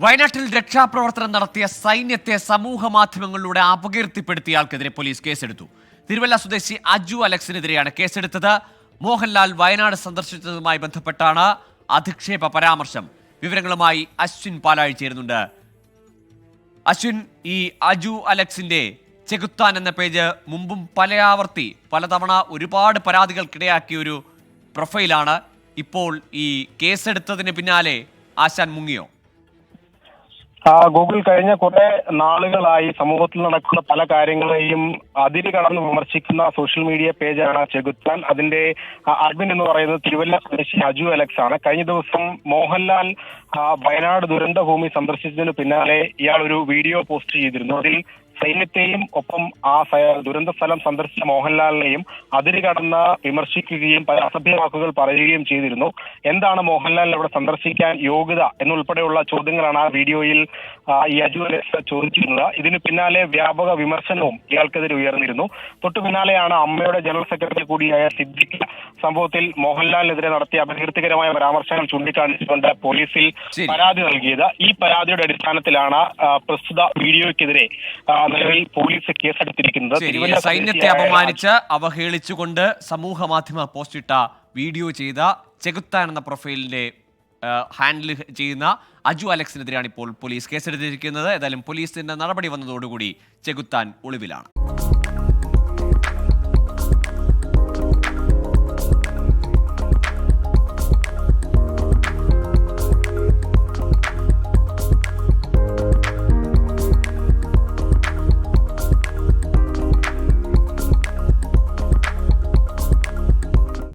വയനാട്ടിൽ രക്ഷാപ്രവർത്തനം നടത്തിയ സൈന്യത്തെ സമൂഹ മാധ്യമങ്ങളിലൂടെ അപകീർത്തിപ്പെടുത്തിയ ആൾക്കെതിരെ പോലീസ് കേസെടുത്തു. തിരുവല്ല സ്വദേശി അജു അലക്സിനെതിരെയാണ് കേസെടുത്തത്. മോഹൻലാൽ വയനാട് സന്ദർശിച്ചതുമായി ബന്ധപ്പെട്ടാണ് അധിക്ഷേപ പരാമർശം. വിവരങ്ങളുമായി അശ്വിൻ പാലാഴി ചേരുന്നുണ്ട്. അശ്വിൻ ഈ അജു അലക്സിന്റെ ചെകുത്താൻ എന്ന പേജ് മുമ്പും പലയാവർത്തി പലതവണ ഒരുപാട് പരാതികൾക്കിടയാക്കിയ ഒരു പ്രൊഫൈലാണ് ഇപ്പോൾ ഈ കേസെടുത്തതിന് പിന്നാലെ ആശാൻ മുങ്ങിയോ? ഗൂഗിൾ കഴിഞ്ഞ കുറെ നാളുകളായി സമൂഹത്തിൽ നടക്കുന്ന പല കാര്യങ്ങളെയും അതിര് കടന്ന് വിമർശിക്കുന്ന സോഷ്യൽ മീഡിയ പേജാണ് ചെകുത്താൻ. അതിന്റെ അഡ്മിൻ എന്ന് പറയുന്നത് തിരുവല്ല സ്വദേശി അജു അലക്സ് ആണ്. കഴിഞ്ഞ ദിവസം മോഹൻലാൽ വയനാട് ദുരന്ത ഭൂമി സന്ദർശിച്ചതിന് പിന്നാലെ ഇയാൾ ഒരു വീഡിയോ പോസ്റ്റ് ചെയ്തിരുന്നു. അതിൽ സൈന്യത്തെയും ഒപ്പം ആ ദുരന്ത സ്ഥലം സന്ദർശിച്ച മോഹൻലാലിനെയും അതിര് കടന്ന് വിമർശിക്കുകയും പല അസഭ്യ വാക്കുകൾ പറയുകയും ചെയ്തിരുന്നു. എന്താണ് മോഹൻലാൽ അവിടെ സന്ദർശിക്കാൻ യോഗ്യത എന്നുൾപ്പെടെയുള്ള ചോദ്യങ്ങളാണ് ആ വീഡിയോയിൽ ഈ അജു ചോദിച്ചിരുന്നത്. ഇതിന് പിന്നാലെ വ്യാപക വിമർശനവും ഇയാൾക്കെതിരെ ഉയർന്നിരുന്നു. തൊട്ടു പിന്നാലെയാണ് അമ്മയുടെ ജനറൽ സെക്രട്ടറി കൂടിയായ സിദ്ദിഖ് സംഭവത്തിൽ മോഹൻലാലിനെതിരെ നടത്തിയ അപകീർത്തികരമായ പരാമർശങ്ങൾ ചൂണ്ടിക്കാണിച്ചുകൊണ്ട് പോലീസിൽ പരാതി നൽകിയത്. ഈ പരാതിയുടെ അടിസ്ഥാനത്തിലാണ് പ്രസ്തുത വീഡിയോയ്ക്കെതിരെ നിലവിൽ പോലീസ് കേസെടുത്തിരിക്കുന്നത്. സൈന്യത്തെ അപമാനിച്ച് അവഹേളിച്ചുകൊണ്ട് സമൂഹ മാധ്യമ പോസ്റ്റിട്ട വീഡിയോ ചെയ്ത ചെകുത്താൻ എന്ന പ്രൊഫൈലിന്റെ ഹാൻഡിൽ ചെയ്യുന്ന അജു അലക്സിനെതിരെയാണ് ഇപ്പോൾ പോലീസ് കേസെടുത്തിരിക്കുന്നത്. ഏതായാലും പോലീസിന്റെ നടപടി വന്നതോടുകൂടി ചെകുത്താൻ ഒളിവിലാണ്.